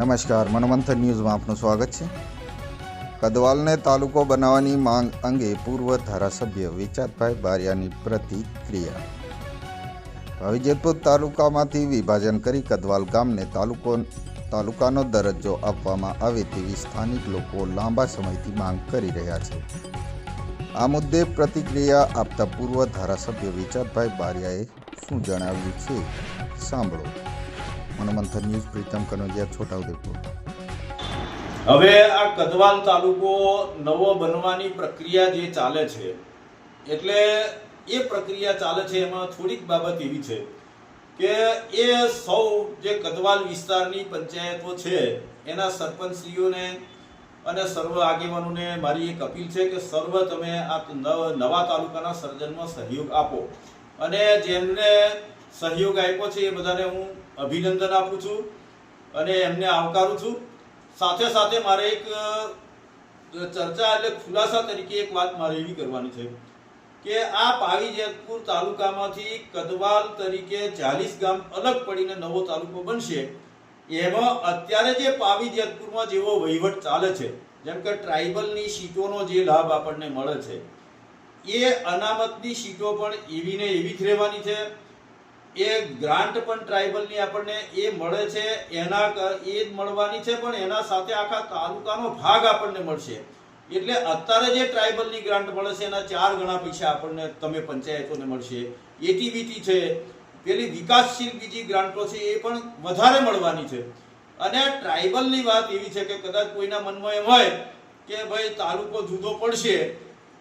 નમસ્કાર, મનમંથન ન્યૂઝમાં આપનું સ્વાગત છે. કદવાલને તાલુકો બનાવવાની માંગ અંગે પૂર્વ ધારાસભ્ય વિચારભાઈ બારિયાની પ્રતિક્રિયા. હવે જેતપુર તાલુકામાંથી વિભાજન કરી કદવાલ ગામને તાલુકો, તાલુકાનો દરજ્જો આપવામાં આવે તેવી સ્થાનિક લોકો લાંબા સમયથી માંગ કરી રહ્યા છે. આ મુદ્દે પ્રતિક્રિયા આપતા પૂર્વ ધારાસભ્ય વિચારભાઈ બારિયાએ શું જણાવ્યું છે? સાંભળો. મનોમંથન ન્યૂઝ, પ્રીતમ કનોજિયા, છોટાઉદેપુર. હવે આ કદવાલ તાલુકો નવો બનવાની પ્રક્રિયા જે ચાલે છે, એટલે એ પ્રક્રિયા ચાલે છે, એમાં થોડીક બાબત એવી છે કે એ સૌ જે કદવાલ વિસ્તારની પંચાયતો છે, એના સરપંચશ્રીઓને અને સર્વ આગેવાનોને મારી એક અપીલ છે કે સર્વ તમે આ નવ- તાલુકાના સર્જનમાં સહયોગ આપો. અને જેમને સહયોગ આપ્યો છે એ બધાને હું અભિનંદન આપું છું અને એમને આવકારું છું. સાથે સાથે મારે એક ચર્ચા એટલે ખુલાસા તરીકે એક વાત મારે એવી કરવાની છે કે આ પાવી જેતપુર તાલુકામાંથી કદવાલ તરીકે ચાલીસ ગામ અલગ પડીને નવો તાલુકો બનશે. એમાં અત્યારે જે પાવી જેતપુરમાં જેવો વહીવટ ચાલે છે, જેમ કે ટ્રાઇબલની સીટોનો જે લાભ આપણને મળે છે, એ અનામતની સીટો પણ એવી ને એવી જ રહેવાની છે. એ ગ્રાન્ટ પણ ટ્રાઇબલની આપણને એ મળે છે, એના એ જ મળવાની છે, પણ એના સાથે આખા તાલુકાનો ભાગ આપણને મળશે. એટલે અત્યારે જે ટ્રાઇબલની ગ્રાન્ટ મળે છે, એના ચાર ગણા પૈસા આપણને તમે પંચાયતોને મળશે. એટીવીટી છે, પેલી વિકાસશીલ બીજી ગ્રાન્ટો છે, એ પણ વધારે મળવાની છે. અને ટ્રાઇબલની વાત એવી છે કે કદાચ કોઈના મનમાં એમ હોય કે ભાઈ તાલુકો જુદો પડશે,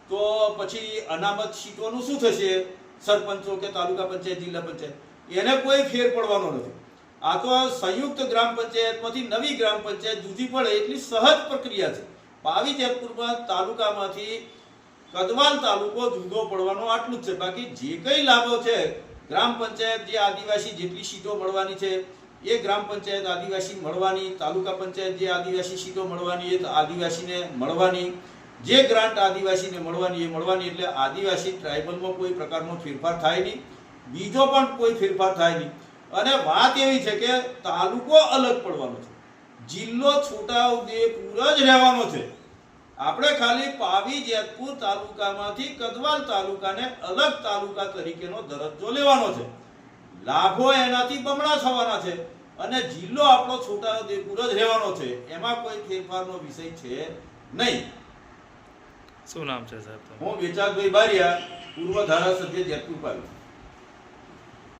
તો પછી અનામત સીટોનું શું થશે? સરપંચો કે તાલુકા પંચાયત, જિલ્લા પંચાયત, એને કોઈ ફેર પડવાનો નથી. આ તો સંયુક્ત ગ્રામ પંચાયતમાંથી નવી ગ્રામ પંચાયત જુદી પડે એટલી સહજ પ્રક્રિયા છે. પાવી જેતપુરમાં તાલુકામાંથી કદવાલ તાલુકો જુદો પડવાનો આટલું જ છે. બાકી જે કઈ લાભો છે, ગ્રામ પંચાયત જે આદિવાસી જેટલી સીટો મળવાની છે, એ ગ્રામ પંચાયત આદિવાસી મળવાની, તાલુકા પંચાયત જે આદિવાસી સીટો મળવાની, એ આદિવાસીને મળવાની. જે ગ્રાન્ટ આદિવાસીને મળવાની એ મળવાની એટલે આદિવાસી ટ્રાઇબલમાં કોઈ પ્રકારનો ફેરફાર થાય નહીં. બીજો પણ કોઈ ફેરફાર થાય નહીં. અને વાત એવી છે કે તાલુકો અલગ પડવાનો છે. જિલ્લો છોટાઉદેપુર જ રહેવાનો છે. આપણે ખાલી પાવી જેતપુર તાલુકામાંથી કદવાલ તાલુકાને અલગ તાલુકા તરીકેનો દરજ્જો લેવાનો છે. લાભો એનાથી બમણા થવાના છે અને જિલ્લો આપણો છોટાઉદેપુર જ રહેવાનો છે. એમાં કોઈ ફેરફારનો વિષય છે નહીં. શું નામ છે સાહેબ? હું વેચાકભાઈ બારિયા પૂર્વ ધારાસભ્ય જેતપુર પાવી